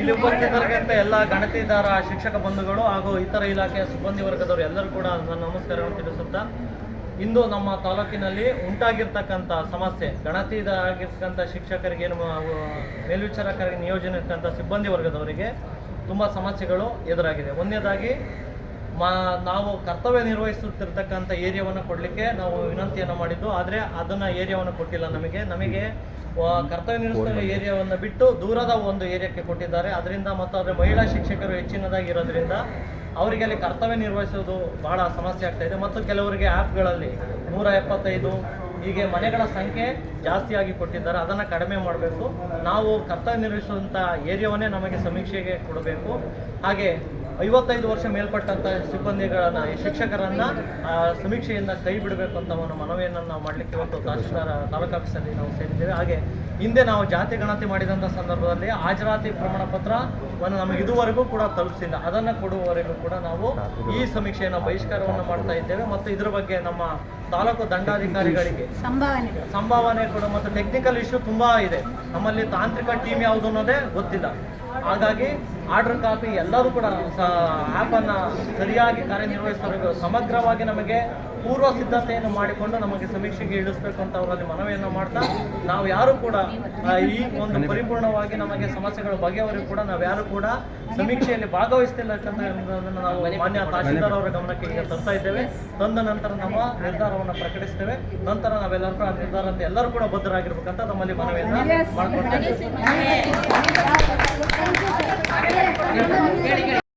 ಇಲ್ಲಿ ಉಪಸ್ಥಿತರಿಗಂತ ಎಲ್ಲ ಗಣತಿದಾರ, ಶಿಕ್ಷಕ ಬಂಧುಗಳು ಹಾಗೂ ಇತರ ಇಲಾಖೆಯ ಸಿಬ್ಬಂದಿ ವರ್ಗದವರು ಎಲ್ಲರೂ ಕೂಡ ನನ್ನ ನಮಸ್ಕಾರವನ್ನು ತಿಳಿಸುತ್ತಾ, ಇಂದು ನಮ್ಮ ತಾಲೂಕಿನಲ್ಲಿ ಉಂಟಾಗಿರ್ತಕ್ಕಂಥ ಸಮಸ್ಯೆ ಗಣತಿದಾರಾಗಿರ್ತಕ್ಕಂಥ ಶಿಕ್ಷಕರಿಗೆ ಏನು ಮೇಲ್ವಿಚಾರಕರಿಗೆ ನಿಯೋಜನೆ ಇರ್ತಕ್ಕಂಥ ಸಿಬ್ಬಂದಿ ವರ್ಗದವರಿಗೆ ತುಂಬ ಸಮಸ್ಯೆಗಳು ಎದುರಾಗಿದೆ. ಒಂದನೇದಾಗಿ ಮಾ, ನಾವು ಕರ್ತವ್ಯ ನಿರ್ವಹಿಸುತ್ತಿರ್ತಕ್ಕಂಥ ಏರಿಯಾವನ್ನು ಕೊಡಲಿಕ್ಕೆ ನಾವು ವಿನಂತಿಯನ್ನು ಮಾಡಿದ್ದು, ಆದರೆ ಅದನ್ನು ಏರಿಯಾವನ್ನು ಕೊಟ್ಟಿಲ್ಲ ನಮಗೆ. ನಮಗೆ ಕರ್ತವ್ಯ ನಿರ್ವಹಿಸುವ ಏರಿಯಾವನ್ನು ಬಿಟ್ಟು ದೂರದ ಒಂದು ಏರಿಯಾಕ್ಕೆ ಕೊಟ್ಟಿದ್ದಾರೆ. ಅದರಿಂದ ಮತ್ತು ಅದರ ಮಹಿಳಾ ಶಿಕ್ಷಕರು ಹೆಚ್ಚಿನದಾಗಿ ಇರೋದ್ರಿಂದ ಅವರಿಗೆ ಅಲ್ಲಿ ಕರ್ತವ್ಯ ನಿರ್ವಹಿಸೋದು ಬಹಳ ಸಮಸ್ಯೆ ಆಗ್ತಾ ಇದೆ. ಮತ್ತು ಕೆಲವರಿಗೆ ಆ್ಯಪ್ಗಳಲ್ಲಿ ನೂರ ಎಪ್ಪತ್ತೈದು ಹೀಗೆ ಮನೆಗಳ ಸಂಖ್ಯೆ ಜಾಸ್ತಿಯಾಗಿ ಕೊಟ್ಟಿದ್ದಾರೆ, ಅದನ್ನು ಕಡಿಮೆ ಮಾಡಬೇಕು. ನಾವು ಕರ್ತವ್ಯ ನಿರ್ವಹಿಸುವಂಥ ಏರಿಯಾವನ್ನೇ ನಮಗೆ ಸಮೀಕ್ಷೆಗೆ ಕೊಡಬೇಕು. ಹಾಗೆ ಐವತ್ತೈದು ವರ್ಷ ಮೇಲ್ಪಟ್ಟಂಥ ಸಿಬ್ಬಂದಿಗಳನ್ನ, ಶಿಕ್ಷಕರನ್ನ ಸಮೀಕ್ಷೆಯಿಂದ ಕೈ ಬಿಡಬೇಕು ಅಂತ ಒಂದು ಮನವಿಯನ್ನು ನಾವು ಮಾಡಲಿಕ್ಕೆ ಇವತ್ತು ತಹಶೀಲ್ದಾರ್ ತಾಲೂಕು ಆಫೀಸಲ್ಲಿ ನಾವು ಸೇರಿದ್ದೇವೆ. ಹಾಗೆ ಹಿಂದೆ ನಾವು ಜಾತಿ ಗಣತಿ ಮಾಡಿದಂಥ ಸಂದರ್ಭದಲ್ಲಿ ಹಾಜರಾತಿ ಪ್ರಮಾಣ ಪತ್ರವನ್ನು ನಮಗೆ ಇದುವರೆಗೂ ಕೂಡ ತಲುಪಿಸಿಲ್ಲ. ಅದನ್ನು ಕೊಡುವವರೆಗೂ ಕೂಡ ನಾವು ಈ ಸಮೀಕ್ಷೆಯನ್ನು ಬಹಿಷ್ಕಾರವನ್ನು ಮಾಡ್ತಾ ಇದ್ದೇವೆ. ಮತ್ತು ಇದರ ಬಗ್ಗೆ ನಮ್ಮ ತಾಲೂಕು ದಂಡಾಧಿಕಾರಿಗಳಿಗೆ ಸಂಭಾವನೆ. ಸಂಭಾವನೆ ಕೂಡ ಮತ್ತು ಟೆಕ್ನಿಕಲ್ ಇಶ್ಯೂ ತುಂಬಾ ಇದೆ. ನಮ್ಮಲ್ಲಿ ತಾಂತ್ರಿಕ ಟೀಮ್ ಯಾವುದು ಅನ್ನೋದೇ ಗೊತ್ತಿಲ್ಲ. ಹಾಗಾಗಿ ಆರ್ಡರ್ ಕಾಪಿ ಎಲ್ಲರೂ ಕೂಡ ಆ್ಯಪನ್ನು ಸರಿಯಾಗಿ ಕಾರ್ಯನಿರ್ವಹಿಸಬೇಕು ಸಮಗ್ರವಾಗಿ ನಮಗೆ ಪೂರ್ವ ಸಿದ್ಧತೆಯನ್ನು ಮಾಡಿಕೊಂಡು ನಮಗೆ ಸಮೀಕ್ಷೆಗೆ ಇಳಿಸ್ಬೇಕು ಅಂತ ಅವರಲ್ಲಿ ಮನವಿಯನ್ನು ಮಾಡ್ತಾ ನಾವು ಯಾರು ಕೂಡ ಈ ಒಂದು ಪರಿಪೂರ್ಣವಾಗಿ ನಮಗೆ ಸಮಸ್ಯೆಗಳ ಬಗೆಯವರಿಗೂ ಕೂಡ ನಾವು ಯಾರು ಕೂಡ ಸಮೀಕ್ಷೆಯಲ್ಲಿ ಭಾಗವಹಿಸ್ತಿಲ್ಲ ನಾವು ಮಾನ್ಯ ತಹಶೀಲ್ದಾರ್ ಅವರ ಗಮನಕ್ಕೆ ಈಗ ತರ್ತಾ ಇದ್ದೇವೆ. ತಂದ ನಂತರ ನಮ್ಮ ನಿರ್ಧಾರವನ್ನು ಪ್ರಕಟಿಸ್ತೇವೆ. ನಂತರ ನಾವೆಲ್ಲರೂ ಕೂಡ ಆ ನಿರ್ಧಾರದಂತೆ ಎಲ್ಲರೂ ಕೂಡ ಬದ್ಧರಾಗಿರ್ಬೇಕಂತ ನಮ್ಮಲ್ಲಿ ಮನವಿಯನ್ನು ಮಾಡ್ಕೊಳ್ತಾ ಇದ್ದೇವೆ. ಹೇಳಿ